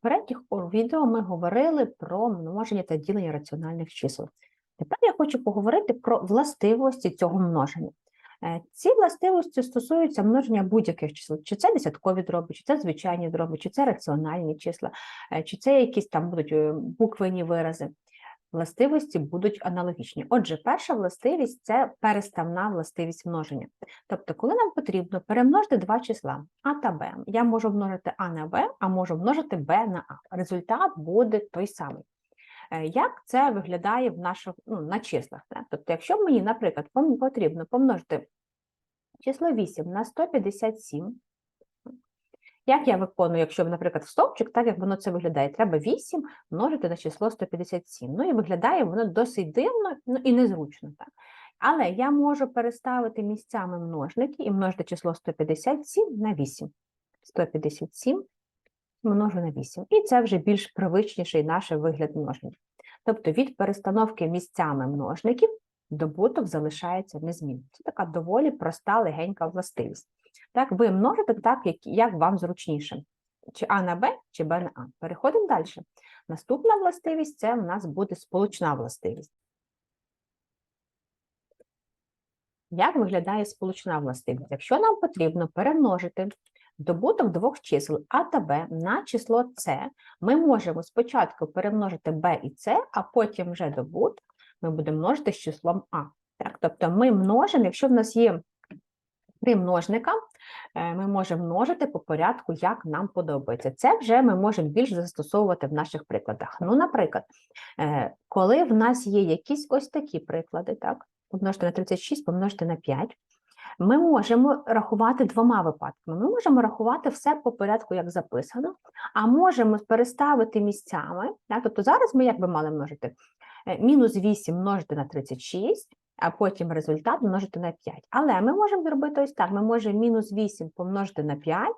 попередніх відео ми говорили про множення та ділення раціональних чисел. Тепер я хочу поговорити про властивості цього множення. Е, Ці властивості стосуються множення будь-яких чисел, чи це десяткові дроби, чи це звичайні дроби, чи це раціональні числа, е, чи це якісь там будуть е, буквені вирази. Властивості будуть аналогічні. Отже, перша властивість це переставна властивість множення. Тобто, коли нам потрібно перемножити два числа А та Б, я можу множити А на Б, а можу множити Б на А. Результат буде той самий. Е, Як це виглядає в наших, ну, на числах? так? Тобто, якщо мені, наприклад, потрібно помножити число 8 на 157, як я виконую, якщо, наприклад, стовпчик, так як воно це виглядає, треба 8 множити на число 157. Ну і виглядає воно досить дивно ну, і незручно. Так? Але я можу переставити місцями множники і множити число 157 на 8. 157 множу на 8. І це вже більш привичніший наш вигляд множення. Тобто від перестановки місцями множників добуток залишається незмінним. Це така доволі проста, легенька властивість. Так, ви множите так, як, як вам зручніше. Чи А на Б, чи Б на А. Переходимо далі. Наступна властивість це у нас буде сполучна властивість. Як виглядає сполучна властивість? Якщо нам потрібно перемножити добуток двох чисел А та Б на число С, ми можемо спочатку перемножити Б і С, а потім вже добуток ми будемо множити з числом А. Так? Тобто ми множимо, якщо в нас є три множника, ми можемо множити по порядку, як нам подобається. Це вже ми можемо більш застосовувати в наших прикладах. Ну, наприклад, е, коли в нас є якісь ось такі приклади, так, помножити на 36, помножити на 5, ми можемо рахувати двома випадками. Ми можемо рахувати все по порядку, як записано, а можемо переставити місцями. Так? Тобто зараз ми як би мали множити? Е, Мінус 8 множити на 36, а потім результат множити на 5. Але ми можемо зробити ось так: ми можемо мінус 8 помножити на 5,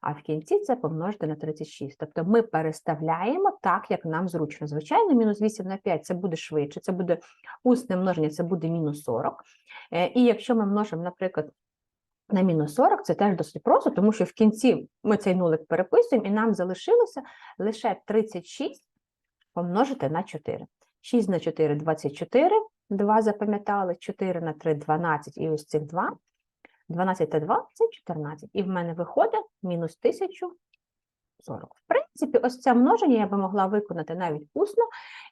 а в кінці це помножити на 36. Тобто ми переставляємо так, як нам зручно. Звичайно, мінус 8 на 5 це буде швидше, це буде усне множення, це буде мінус 40. Е, І якщо ми множимо, наприклад, на мінус 40, це теж досить просто, тому що в кінці ми цей нулик переписуємо, і нам залишилося лише 36 помножити на 4. 6 на 4 – 24, 2 запам'ятали, 4 на 3 – 12, і ось цих 2. 12 та 2 – це 14. І в мене виходить мінус 1040. В принципі, ось це множення я би могла виконати навіть усно,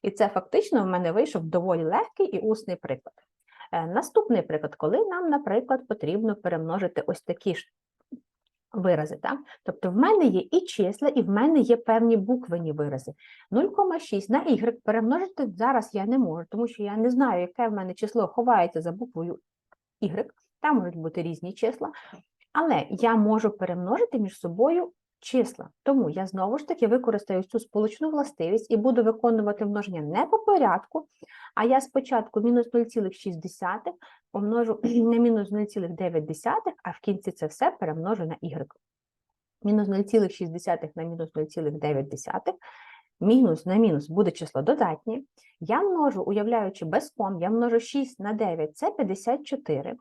і це фактично в мене вийшов доволі легкий і усний приклад. Е, Наступний приклад, коли нам, наприклад, потрібно перемножити ось такі ж вирази. Так? Тобто в мене є і числа, і в мене є певні буквені вирази. 0,6 на y перемножити зараз я не можу, тому що я не знаю, яке в мене число ховається за буквою y. Там можуть бути різні числа. Але я можу перемножити між собою числа. Тому я знову ж таки використаю цю сполучну властивість і буду виконувати множення не по порядку, а я спочатку мінус 0,6 помножу на мінус 0,9, а в кінці це все перемножу на y. Мінус 0,6 на мінус 0,9, мінус на мінус буде число додатнє. Я множу, уявляючи без ком, я множу 6 на 9, це 54.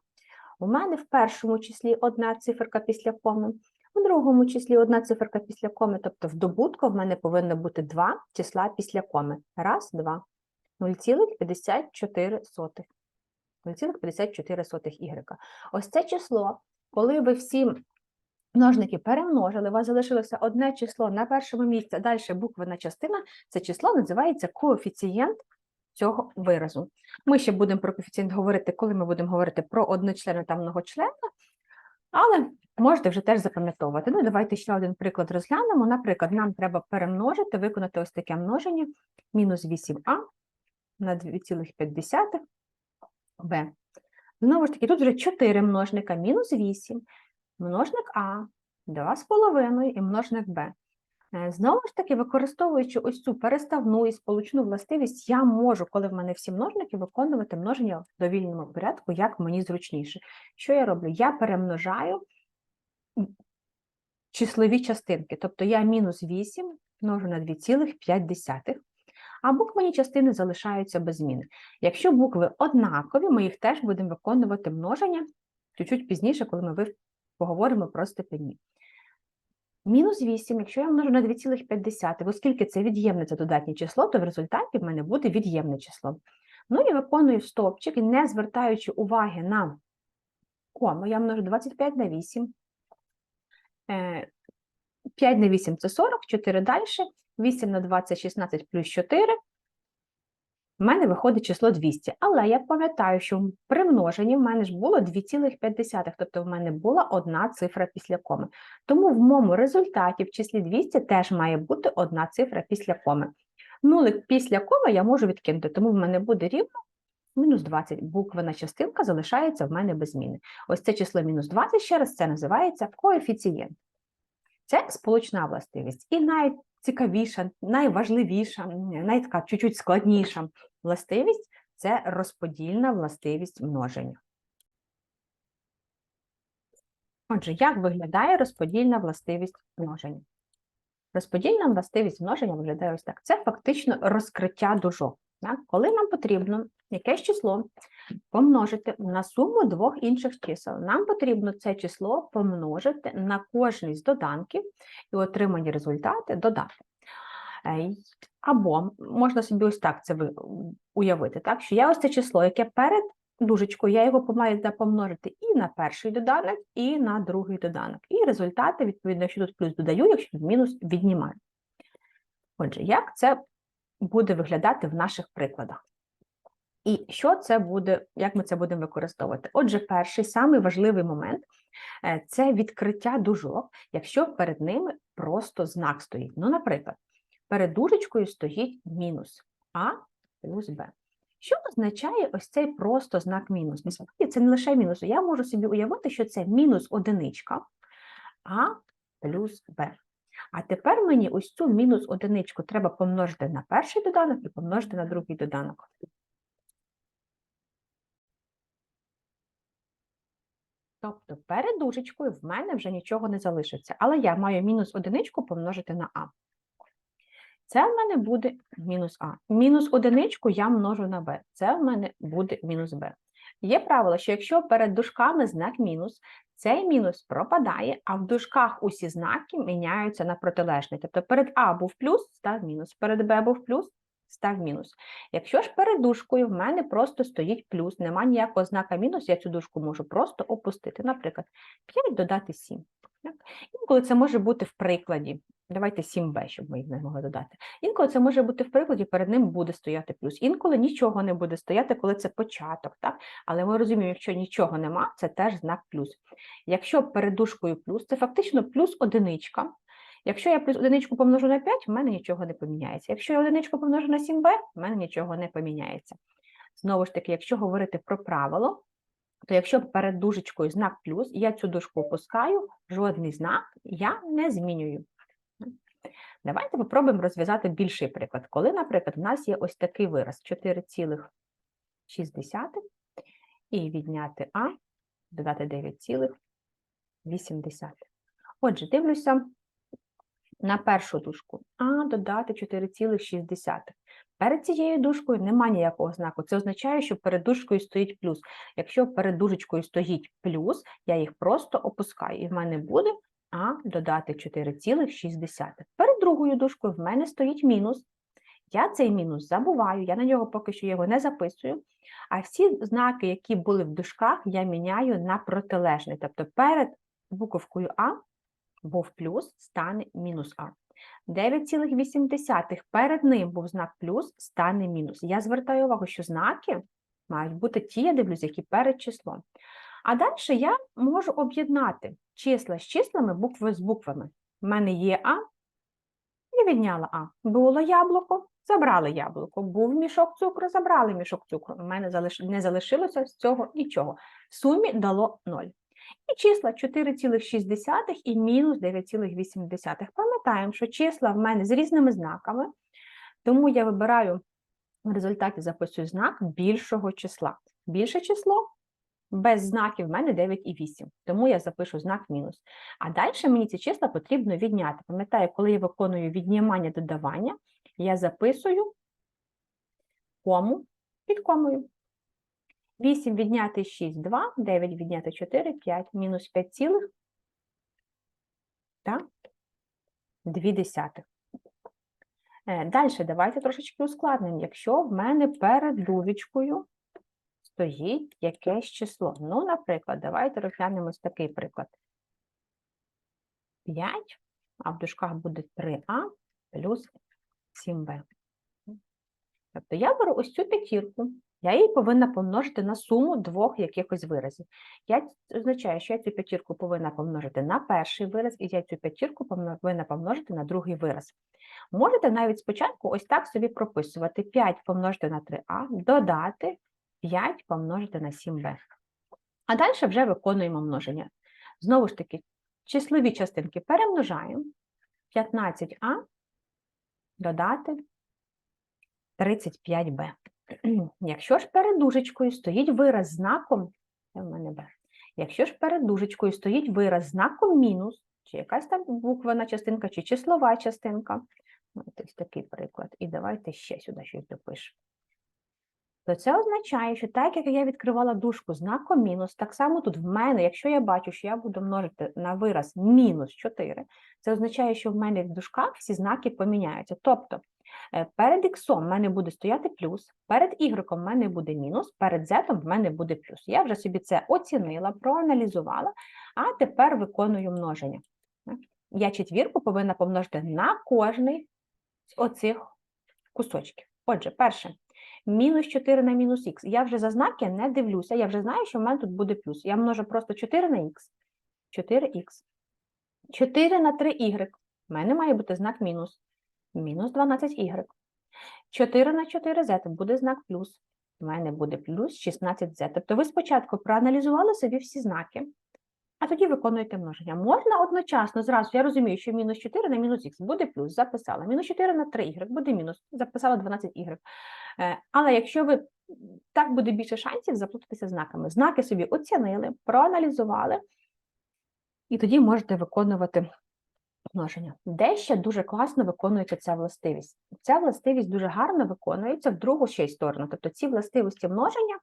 У мене в першому числі одна циферка після коми, у другому числі одна циферка після коми, тобто в добутку в мене повинно бути два числа після коми. Раз, два. 0,54. 0,54 y. Ось це число, коли ви всі множники перемножили, у вас залишилося одне число на першому місці, а далі буквена частина, це число називається коефіцієнт цього виразу. Ми ще будемо про коефіцієнт говорити, коли ми будемо говорити про одночлена та многочлена, але можете вже теж запам'ятовувати. Ну, давайте ще один приклад розглянемо. Наприклад, нам треба перемножити, виконати ось таке множення мінус 8а на 2,5 b. Знову ж таки, тут вже 4 множника, мінус 8, множник А, 2,5 і множник Б. Е, Знову ж таки, використовуючи ось цю переставну і сполучну властивість, я можу, коли в мене всі множники, виконувати множення в довільному порядку, як мені зручніше. Що я роблю? Я перемножаю числові частинки, тобто я мінус 8 множу на 2,5, а буквені частини залишаються без зміни. Якщо букви однакові, ми їх теж будемо виконувати множення чуть-чуть пізніше, коли ми поговоримо про степені. Мінус 8, якщо я множу на 2,5, оскільки це від'ємне це додатнє число, то в результаті в мене буде від'ємне число. Ну і виконую стовпчик, і не звертаючи уваги на кому, я множу 25 на 8. 5 на 8 це 40, 4 далі, 8 на 20 – 16 плюс 4. В мене виходить число 200. Але я пам'ятаю, що при множенні в мене ж було 2,5, тобто в мене була одна цифра після коми. Тому в моєму результаті в числі 200 теж має бути одна цифра після коми. Нулик після коми я можу відкинути, тому в мене буде рівно мінус 20. Буквена частинка залишається в мене без зміни. Ось це число мінус 20, ще раз це називається коефіцієнт. Це сполучна властивість. І найцікавіша, найважливіша, навіть така чуть-чуть складніша властивість це розподільна властивість множення. Отже, як виглядає розподільна властивість множення? Розподільна властивість множення виглядає ось так. Це фактично розкриття дужок. Так? Коли нам потрібно якесь число помножити на суму двох інших чисел, нам потрібно це число помножити на кожний з доданків і отримані результати додати. Е, або можна собі ось так це уявити, так? що я ось це число, яке перед дужечкою, я його маю помножити і на перший доданок, і на другий доданок. І результати, відповідно, якщо тут плюс додаю, якщо тут мінус віднімаю. Отже, як це буде виглядати в наших прикладах? І що це буде, як ми це будемо використовувати? Отже, перший самий важливий момент е, це відкриття дужок, якщо перед ними просто знак стоїть. Ну, наприклад, перед дужечкою стоїть мінус А плюс Б. Що означає ось цей просто знак мінус? Насправді це не лише мінус. Я можу собі уявити, що це мінус одиничка А плюс Б. А тепер мені ось цю мінус одиничку треба помножити на перший доданок і помножити на другий доданок. Тобто перед дужечкою в мене вже нічого не залишиться, але я маю мінус одиничку помножити на А. Це в мене буде мінус А. Мінус одиничку я множу на Б. Це в мене буде мінус Б. Є правило, що якщо перед дужками знак мінус, цей мінус пропадає, а в дужках усі знаки міняються на протилежний. Тобто перед А був плюс, став мінус, перед Б був плюс, став мінус. Якщо ж перед дужкою в мене просто стоїть плюс, нема ніякого знака мінус, я цю дужку можу просто опустити. Наприклад, 5 додати 7. Інколи це може бути в прикладі. Давайте 7b, щоб ми їх не могли додати. Інколи це може бути в прикладі, перед ним буде стояти плюс. Інколи нічого не буде стояти, коли це початок. так? Але ми розуміємо, якщо нічого нема, це теж знак плюс. Якщо перед дужкою плюс, це фактично плюс одиничка. Якщо я плюс одиничку помножу на 5, в мене нічого не поміняється. Якщо я одиничку помножу на 7b, в мене нічого не поміняється. Знову ж таки, якщо говорити про правило, то якщо перед дужечкою знак плюс, я цю дужку опускаю, жодний знак я не змінюю. Давайте попробуємо розв'язати більший приклад. Коли, наприклад, у нас є ось такий вираз 4,6 і відняти А, додати 9,8. Отже, дивлюся на першу дужку. А додати 4,6. Перед цією дужкою немає ніякого знаку. Це означає, що перед дужкою стоїть плюс. Якщо перед дужечкою стоїть плюс, я їх просто опускаю, і в мене буде А додати 4,6. Перед другою дужкою в мене стоїть мінус. Я цей мінус забуваю, я на нього поки що його не записую. А всі знаки, які були в дужках, я міняю на протилежний. Тобто перед буковкою А був плюс, стане мінус А. 9,8 перед ним був знак плюс, стане мінус. Я звертаю увагу, що знаки мають бути ті, я дивлюсь, які перед числом. А далі я можу об'єднати числа з числами, букви з буквами. У мене є А, і відняла А. Було яблуко, забрали яблуко. Був мішок цукру, забрали мішок цукру. У мене не залишилося з цього нічого. В сумі дало 0. І числа 4,6 і мінус 9,8. Пам'ятаємо, що числа в мене з різними знаками, тому я вибираю в результаті записую знак більшого числа. Більше число без знаків в мене 9,8, тому я запишу знак мінус. А далі мені ці числа потрібно відняти. Пам'ятаю, коли я виконую віднімання додавання, я записую кому під комою. 8 відняти 6, 2, 9 відняти 4, 5, мінус 5 цілих. Так? 2 десятих. Далі, давайте трошечки ускладнимо. Якщо в мене перед дужечкою стоїть якесь число. Ну, наприклад, давайте розглянемо ось такий приклад. 5, а в дужках буде 3а плюс 7b. Тобто я беру ось цю п'ятірку, я її повинна помножити на суму двох якихось виразів. Я означає, що я цю п'ятірку повинна помножити на перший вираз, і я цю п'ятірку повинна помножити на другий вираз. Можете навіть спочатку ось так собі прописувати 5 помножити на 3а, додати 5 помножити на 7b. А далі вже виконуємо множення. Знову ж таки, числові частинки перемножаємо. 15а додати 35b. Якщо ж перед дужечкою стоїть вираз знаком, в мене Б. Якщо ж перед дужечкою стоїть вираз знаком мінус, чи якась там буквена частинка, чи числова частинка, ну, ось такий приклад, і давайте ще сюди щось допишемо. То це означає, що так як я відкривала дужку знаком мінус, так само тут в мене, якщо я бачу, що я буду множити на вираз мінус 4, це означає, що в мене в дужках всі знаки поміняються. Тобто е, перед х в мене буде стояти плюс, перед y в мене буде мінус, перед z в мене буде плюс. Я вже собі це оцінила, проаналізувала, а тепер виконую множення. Я четвірку повинна помножити на кожний з оцих кусочків. Отже, перше, мінус 4 на мінус х. Я вже за знаки не дивлюся, я вже знаю, що в мене тут буде плюс. Я множу просто 4 на х, 4х. 4 на 3y. У мене має бути знак мінус. Мінус 12y. 4 на 4z буде знак плюс. У мене буде плюс 16z. Тобто ви спочатку проаналізували собі всі знаки, а тоді виконуєте множення. Можна одночасно зразу, я розумію, що мінус 4 на мінус х буде плюс, записала. Мінус 4 на 3y буде мінус, записала 12y. Е, Але якщо ви так буде більше шансів заплутатися знаками. Знаки собі оцінили, проаналізували, і тоді можете виконувати множення. Де ще дуже класно виконується ця властивість? Ця властивість дуже гарно виконується в другу ще й сторону. Тобто ці властивості множення,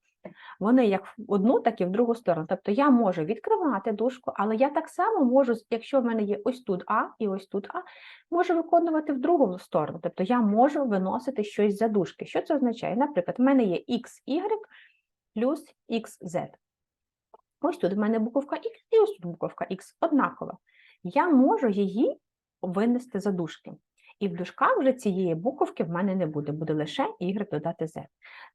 вони як в одну, так і в другу сторону. Тобто я можу відкривати дужку, але я так само можу, якщо в мене є ось тут А і ось тут А, можу виконувати в другу сторону. Тобто я можу виносити щось за дужки. Що це означає? Наприклад, в мене є xy плюс xz. Ось тут в мене буковка X і ось тут буковка X однакова. Я можу її винести за дужки. І в дужках вже цієї буковки в мене не буде, буде лише y додати z.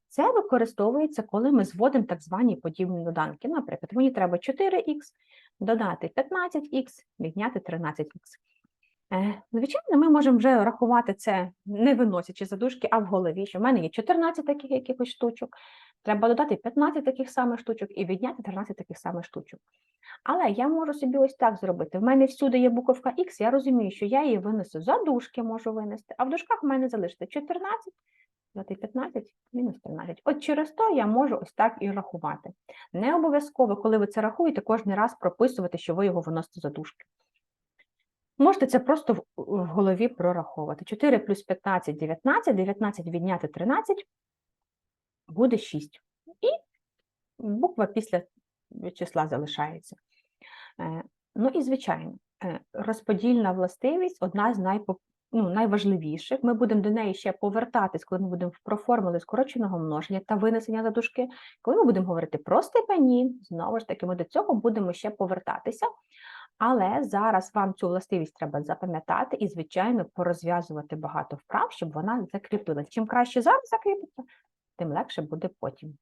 Це використовується, коли ми зводимо так звані подібні доданки. Наприклад, мені треба 4х додати 15х, відняти 13х. Е, Звичайно, ми можемо вже рахувати це, не виносячи за дужки, а в голові, що в мене є 14 таких якихось штучок, треба додати 15 таких самих штучок і відняти 13 таких самих штучок. Але я можу собі ось так зробити. В мене всюди є буковка Х, я розумію, що я її винесу за дужки, можу винести, а в дужках в мене залишиться 14, додати 15, мінус 13. От через то я можу ось так і рахувати. Не обов'язково, коли ви це рахуєте, кожен раз прописувати, що ви його виносите за дужки. Можете це просто в, в голові прораховувати. 4 плюс 15 – 19, 19 відняти 13 буде 6. І буква після числа залишається. Е, Ну і звичайно, е, розподільна властивість одна з найпоп... ну, найважливіших. Ми будемо до неї ще повертатись, коли ми будемо про формули скороченого множення та винесення за дужки. Коли ми будемо говорити про степені, знову ж таки, ми до цього будемо ще повертатися. Але зараз вам цю властивість треба запам'ятати і, звичайно, порозв'язувати багато вправ, щоб вона закріпилась. Чим краще зараз закріпиться, тим легше буде потім.